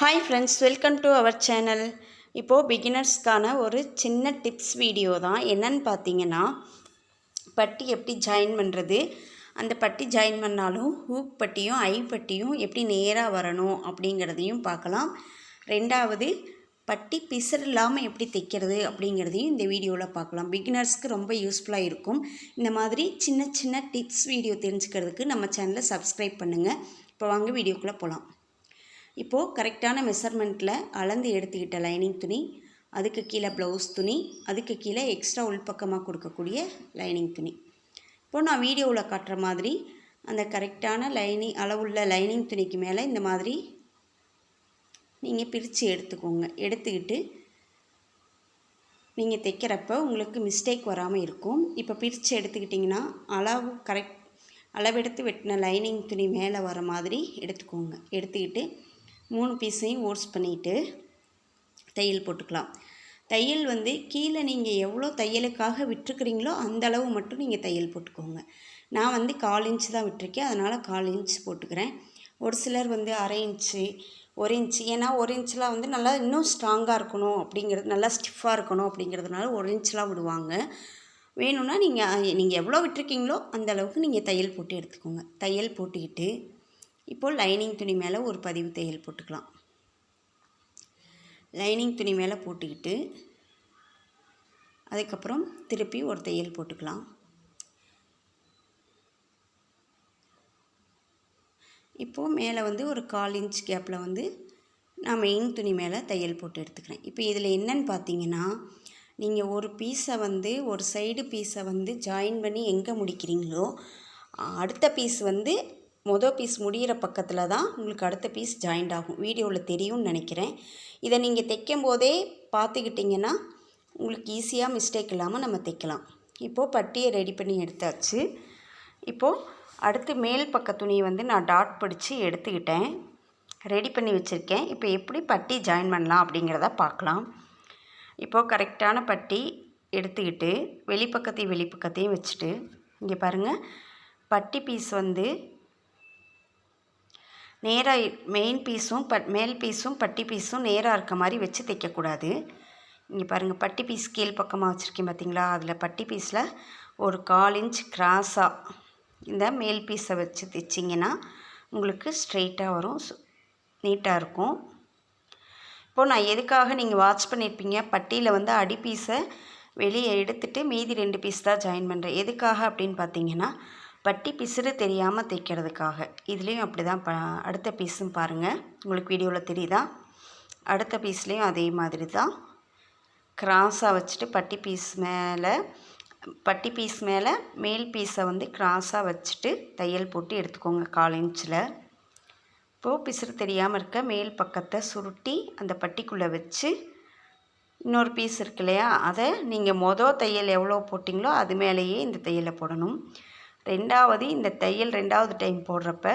Hi friends welcome to our channel இப்போது பிகினர்ஸ்க்கான ஒரு சின்ன டிப்ஸ் வீடியோ தான். என்னன்னு பார்த்தீங்கன்னா பட்டி எப்படி ஜாயின் பண்ணுறது அந்த பட்டி ஜாயின் பண்ணாலும் ஹூக் பட்டியும் ஐ பட்டியும் எப்படி நேராக வரணும் அப்படிங்கிறதையும் பார்க்கலாம். ரெண்டாவது பட்டி பிசர் இல்லாமல் எப்படி தைக்கிறது அப்படிங்கிறதையும் இந்த வீடியோவில் பார்க்கலாம். பிகினர்ஸ்க்கு ரொம்ப யூஸ்ஃபுல்லாக இருக்கும். இந்த மாதிரி சின்ன சின்ன டிப்ஸ் வீடியோ தெரிஞ்சுக்கிறதுக்கு நம்ம சேனலை சப்ஸ்கிரைப் பண்ணுங்கள் இப்போ வாங்க வீடியோக்குள்ளே போகலாம் இப்போது கரெக்டான மெஷர்மெண்ட்டில் அளந்து எடுத்துக்கிட்ட லைனிங் துணி அதுக்கு கீழே ப்ளவுஸ் துணி அதுக்கு கீழே எக்ஸ்ட்ரா உள்பக்கமாக கொடுக்கக்கூடிய லைனிங் துணி. இப்போது நான் வீடியோவில் காட்டுற மாதிரி அந்த கரெக்டான லைனிங் அளவுள்ள லைனிங் துணிக்கு மேலே இந்த மாதிரி நீங்கள் பிரித்து எடுத்துக்கோங்க. எடுத்துக்கிட்டு நீங்கள் தைக்கிறப்ப உங்களுக்கு மிஸ்டேக் வராமல் இருக்கும். இப்போ பிரித்து எடுத்துக்கிட்டிங்கன்னா அளவு கரெக்ட் அளவெடுத்து வெட்டின லைனிங் துணி மேலே வர மாதிரி எடுத்துக்கோங்க. எடுத்துக்கிட்டு மூணு பீஸையும் ஓட்ஸ் பண்ணிவிட்டு தையல் போட்டுக்கலாம். தையல் வந்து கீழே நீங்கள் எவ்வளோ தையலுக்காக விட்டுருக்குறீங்களோ அந்த அளவு மட்டும் நீங்கள் தையல் போட்டுக்கோங்க. நான் வந்து கால் இன்ச்சு தான் விட்டுருக்கேன். அதனால் கால் இன்ச் போட்டுக்கிறேன். ஒரு சிலர் வந்து அரை இன்ச்சு ஒரு இன்ச்சு ஏன்னா ஒரு இன்ச்லாம் வந்து நல்லா இன்னும் ஸ்ட்ராங்காக இருக்கணும் அப்படிங்கிறது நல்லா ஸ்டிஃபாக இருக்கணும் அப்படிங்கிறதுனால ஒரு இன்ச்லாம் விடுவாங்க. வேணும்னா நீங்கள் நீங்கள் எவ்வளோ விட்டுருக்கீங்களோ அந்த அளவுக்கு நீங்கள் தையல் போட்டு எடுத்துக்கோங்க. தையல் போட்டுக்கிட்டு இப்போது லைனிங் துணி மேலே ஒரு பதிவு தையல் போட்டுக்கலாம். லைனிங் துணி மேலே போட்டுக்கிட்டு அதுக்கப்புறம் திருப்பி ஒரு தையல் போட்டுக்கலாம். இப்போது மேலே வந்து ஒரு கால் இன்ச் கேப்பில் வந்து நான் மெயின் துணி மேலே தையல் போட்டு எடுத்துக்கிறேன். இப்போ இதில் என்னன்னு பார்த்தீங்கன்னா நீங்கள் ஒரு பீஸை வந்து ஒரு சைடு பீஸை வந்து ஜாயின் பண்ணி எங்கே முடிக்கிறீங்களோ அடுத்த பீஸ் வந்து மொதல் பீஸ் முடிகிற பக்கத்தில் தான் உங்களுக்கு அடுத்த பீஸ் ஜாயிண்ட் ஆகும். வீடியோவில் தெரியும்னு நினைக்கிறேன். இதை நீங்கள் தைக்கும் போதே பார்த்துக்கிட்டிங்கன்னா உங்களுக்கு ஈஸியாக மிஸ்டேக் இல்லாமல் நம்ம தைக்கலாம். இப்போது பட்டியை ரெடி பண்ணி எடுத்தாச்சு. இப்போது அடுத்து மேல் பக்க துணியை வந்து நான் டாட் பிடிச்சி எடுத்துக்கிட்டேன். ரெடி பண்ணி வச்சுருக்கேன். இப்போ எப்படி பட்டி ஜாயின் பண்ணலாம் அப்படிங்கிறத பார்க்கலாம். இப்போது கரெக்டான பட்டி எடுத்துக்கிட்டு வெளிப்பக்கத்தையும் வெளிப்பக்கத்தையும் வச்சுட்டு இங்கே பாருங்கள் பட்டி பீஸ் வந்து நேராக மெயின் பீஸும் பட் மேல் பீஸும் பட்டி பீஸும் நேராக இருக்க மாதிரி வச்சு தைக்கக்கூடாது. இங்கே பாருங்கள் பட்டி பீஸ் கீழ் பக்கமாக வச்சுருக்கேன் பார்த்தீங்களா அதில் பட்டி பீஸில் ஒரு கால் இன்ச் கிராஸாக இந்த மேல் பீஸை வச்சு தைச்சிங்கன்னா உங்களுக்கு ஸ்ட்ரெயிட்டாக வரும் நீட்டாக இருக்கும். இப்போது நான் எதுக்காக நீங்கள் வாட்ச் பண்ணியிருப்பீங்க பட்டியில் வந்து அடி பீஸை வெளியே எடுத்துகிட்டு மீதி ரெண்டு பீஸ் தான் ஜாயின் பண்ணுறேன் எதுக்காக அப்படின்னு பார்த்தீங்கன்னா பட்டி பிசுறு தெரியாமல் தைக்கிறதுக்காக இதுலேயும் அப்படி தான் ப அடுத்த பீஸும் பாருங்கள் உங்களுக்கு வீடியோவில் தெரியுதா? அடுத்த பீஸ்லேயும் அதே மாதிரி தான் கிராஸாக வச்சுட்டு பட்டி பீஸ் மேலே பட்டி பீஸ் மேலே மேல் பீஸை வந்து கிராஸாக வச்சுட்டு தையல் போட்டு எடுத்துக்கோங்க கால் இன்ச்சில் இப்போது பிசுறு தெரியாமல் இருக்க மேல் பக்கத்தை சுருட்டி அந்த பட்டிக்குள்ளே வச்சு இன்னொரு பீஸ் இருக்கு இல்லையா? அதை நீங்கள் மொதல் தையல் எவ்வளோ போட்டிங்களோ அது மேலேயே இந்த தையலை போடணும். ரெண்டாவது இந்த தையல் ரெண்டாவது டைம் போடுறப்ப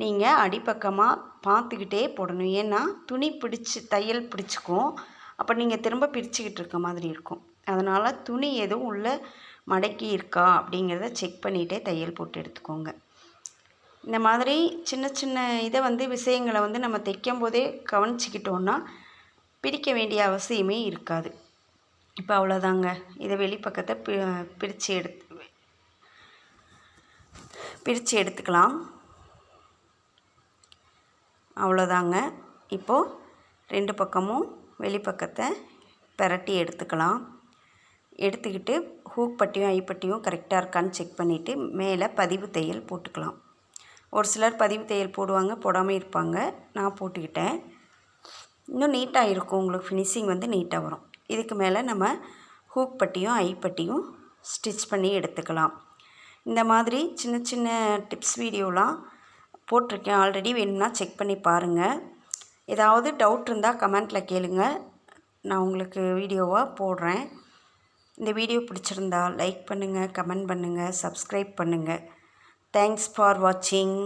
நீங்கள் அடிப்பக்கமாக பார்த்துக்கிட்டே போடணும். ஏன்னா துணி பிடிச்சி தையல் பிடிச்சிக்கும். அப்போ நீங்கள் திரும்ப பிரிச்சுக்கிட்டு இருக்க மாதிரி இருக்கும். அதனால் துணி எதுவும் உள்ளே மடக்கி இருக்கா அப்படிங்கிறத செக் பண்ணிகிட்டே தையல் போட்டு எடுத்துக்கோங்க. இந்த மாதிரி சின்ன சின்ன இதை வந்து விஷயங்களை வந்து நம்ம தைக்கும் போதே கவனிச்சிக்கிட்டோன்னா பிரிக்க வேண்டிய அவசியமே இருக்காது. இப்போ அவ்வளோதாங்க இதை வெளிப்பக்கத்தை பி பிரித்து எடுத்து பிரித்து எடுத்துக்கலாம். அவ்வளோதாங்க. இப்போது ரெண்டு பக்கமும் வெளிப்பக்கத்தை பெரட்டி எடுத்துக்கலாம். எடுத்துக்கிட்டு ஹூக் பட்டியும் ஐப்பட்டியும் கரெக்டாக இருக்கான்னு செக் பண்ணிவிட்டு மேலே பதிவு தையல் போட்டுக்கலாம். ஒரு சிலர் பதிவு தையல் போடுவாங்க போடாமல் இருப்பாங்க. நான் போட்டுக்கிட்டேன். இன்னும் நீட்டாக இருக்கும். உங்களுக்கு ஃபினிஷிங் வந்து நீட்டாக வரும். இதுக்கு மேலே நம்ம ஹூக் பட்டியும் ஐப்பட்டியும் ஸ்டிச் பண்ணி எடுத்துக்கலாம். இந்த மாதிரி சின்ன சின்ன டிப்ஸ் வீடியோலாம் போட்டிருக்கேன் ஆல்ரெடி வேணும்னா செக் பண்ணி பாருங்கள் ஏதாவது டவுட் இருந்தால் கமெண்ட்டில் கேளுங்க. நான் உங்களுக்கு வீடியோவாக போடுறேன். இந்த வீடியோ பிடிச்சிருந்தா லைக் பண்ணுங்கள் கமெண்ட் பண்ணுங்கள் சப்ஸ்கிரைப் பண்ணுங்கள் தேங்க்ஸ் ஃபார் வாட்சிங்